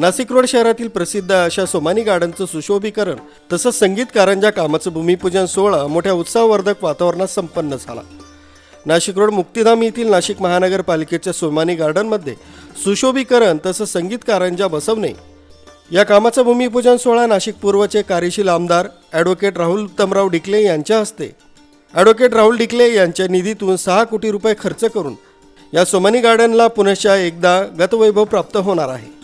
Nashik road शहरातील प्रसिद्ध अशा सोमानी गार्डनचं सुशोभीकरण तसंच संगीत कारंजा कामाचं भूमिपूजन सोहळा मोठ्या उत्साहवर्धक वातावरणात संपन्न झाला. नाशिक रोड मुक्तिधाम येथील नाशिक महानगरपालिकेच्या सोमानी गार्डनमध्ये सुशोभीकरण तसंच संगीत कारंजा बसवणे. या कामाचं भूमिपूजन सोहळा नाशिक पूर्वचे कार्यशील आमदार ॲडव्होकेट राहुल उत्तमराव डिकले यांच्या हस्ते. ॲडव्होकेट राहुल डिकले यांच्या निधीतून सहा कोटी रुपये खर्च करून या सोमानी गार्डनला पुनश्च एकदा गतवैभव प्राप्त होणार आहे.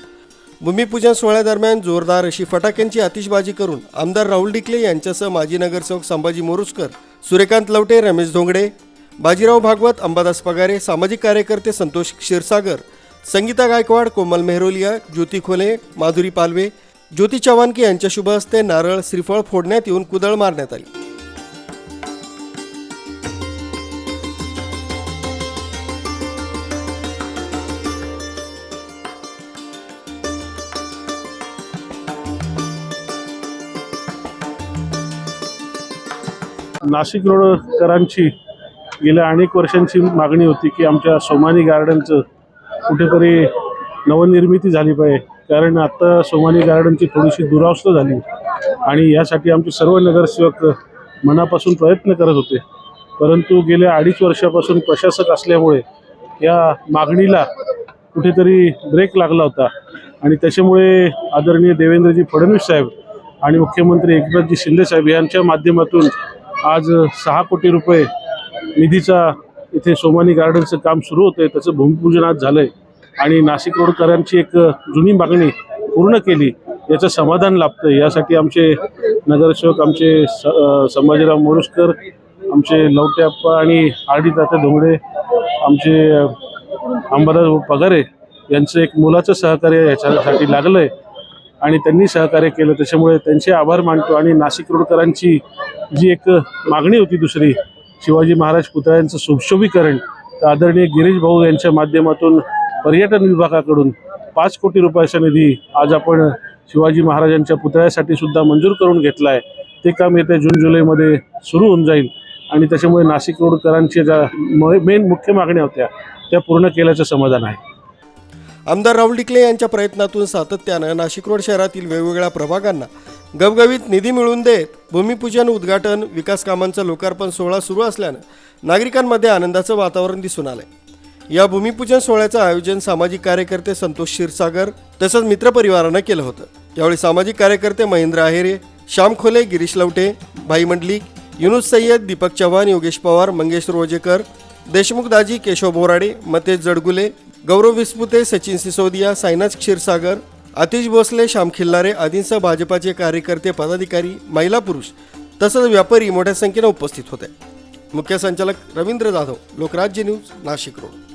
भूमिपूजन सोहळ्यादरम्यान जोरदार अशी फटाक्यांची आतिषबाजी करून आमदार राहुल डिकले यांच्यासह माजी नगरसेवक संभाजी मोरुसकर सूर्यकांत लवटे रमेश धोंगडे बाजीराव भागवत अंबादास पगारे सामाजिक कार्यकर्ते संतोष क्षीरसागर संगीता गायकवाड कोमल मेहरोलिया ज्योती खोले माधुरी पालवे ज्योती चव्हाणके यांच्या शुभ हस्ते नारळ श्रीफळ फोडण्यात येऊन कुदळ मारण्यात आली. नाशिक रोडकरांची गेल्या अनेक वर्षांची मागणी होती की आमच्या सोमानी गार्डनचं कुठेतरी नवनिर्मिती झाली पाहिजे. कारण आत्ता सोमानी गार्डनची थोडीशी दुरावस्था झाली आणि यासाठी आमचे सर्व नगरसेवक मनापासून प्रयत्न करत होते. परंतु गेल्या अडीच वर्षापासून प्रशासक असल्यामुळे या मागणीला कुठेतरी ब्रेक लागला होता. आणि त्याच्यामुळे आदरणीय देवेंद्रजी फडणवीस साहेब आणि मुख्यमंत्री एकनाथजी शिंदे साहेब यांच्या माध्यमातून आज सहा कोटी रुपये निधीचा इथे सोमानी गार्डनचं काम सुरू होतं त्याचं भूमिपूजन आज झालं आहे आणि नाशिक रोडकरांची एक जुनी मागणी पूर्ण केली याचं समाधान लाभतं यासाठी आमचे नगरसेवक आमचे स संभाजीराव मोरुसकर आमचे लवट्याप्पा आणि आरडी तात्या धोंगडे आमचे अंबादास पगारे यांचं एक मुलाचं सहकार्य याच्यासाठी लागलं आहे आणि त्यांनी सहकार्य केलं. त्याच्यामुळे त्यांचे आभार मानतो आणि नाशिक रोडकरांची जी एक मागणी होती दुसरी शिवाजी महाराज पुतळ्यांचं सुशोभीकरण तर आदरणीय गिरीश भाऊ यांच्या माध्यमातून पर्यटन विभागाकडून पाच कोटी रुपयाचा निधी आज आपण शिवाजी महाराजांच्या पुतळ्यासाठी सुद्धा मंजूर करून घेतला आहे. ते काम येत्या जून जुलैमध्ये सुरू होऊन जाईल आणि त्याच्यामुळे नाशिक रोडकरांच्या ज्या मेन मुख्य मागण्या होत्या त्या पूर्ण केल्याचं समाधान आहे. आमदार राहुल डिकले यांच्या प्रयत्नातून सातत्यानं नाशिक रोड शहरातील वेगवेगळ्या प्रभागांना गवगवीत निधी मिळवून देत भूमिपूजन उद्घाटन विकास कामांचं लोकार्पण सोहळा सुरू असल्यानं नागरिकांमध्ये आनंदाचं वातावरण दिसून आलंय. या भूमिपूजन सोहळ्याचं आयोजन सामाजिक कार्यकर्ते संतोष क्षीरसागर तसंच मित्रपरिवारानं केलं होतं. यावेळी सामाजिक कार्यकर्ते महेंद्र आहेरे श्याम खोले गिरीश लवटे भाई मंडलिक युनुस सय्यद दीपक चव्हाण योगेश पवार मंगेश रोजेकर देशमुख दाजी केशव बोराडे मतेश जडगुले गौरव विस्पुते सचिन सिसोदिया सायनाज क्षीरसागर आतिश भोसले श्याम खिल्लारे आदींसह भाजपाचे कार्यकर्ते पदाधिकारी महिला पुरुष तसंच व्यापारी मोठ्या संख्येनं उपस्थित होते. मुख्य संचालक रवींद्र जाधव लोकराज्य न्यूज नाशिक रोड.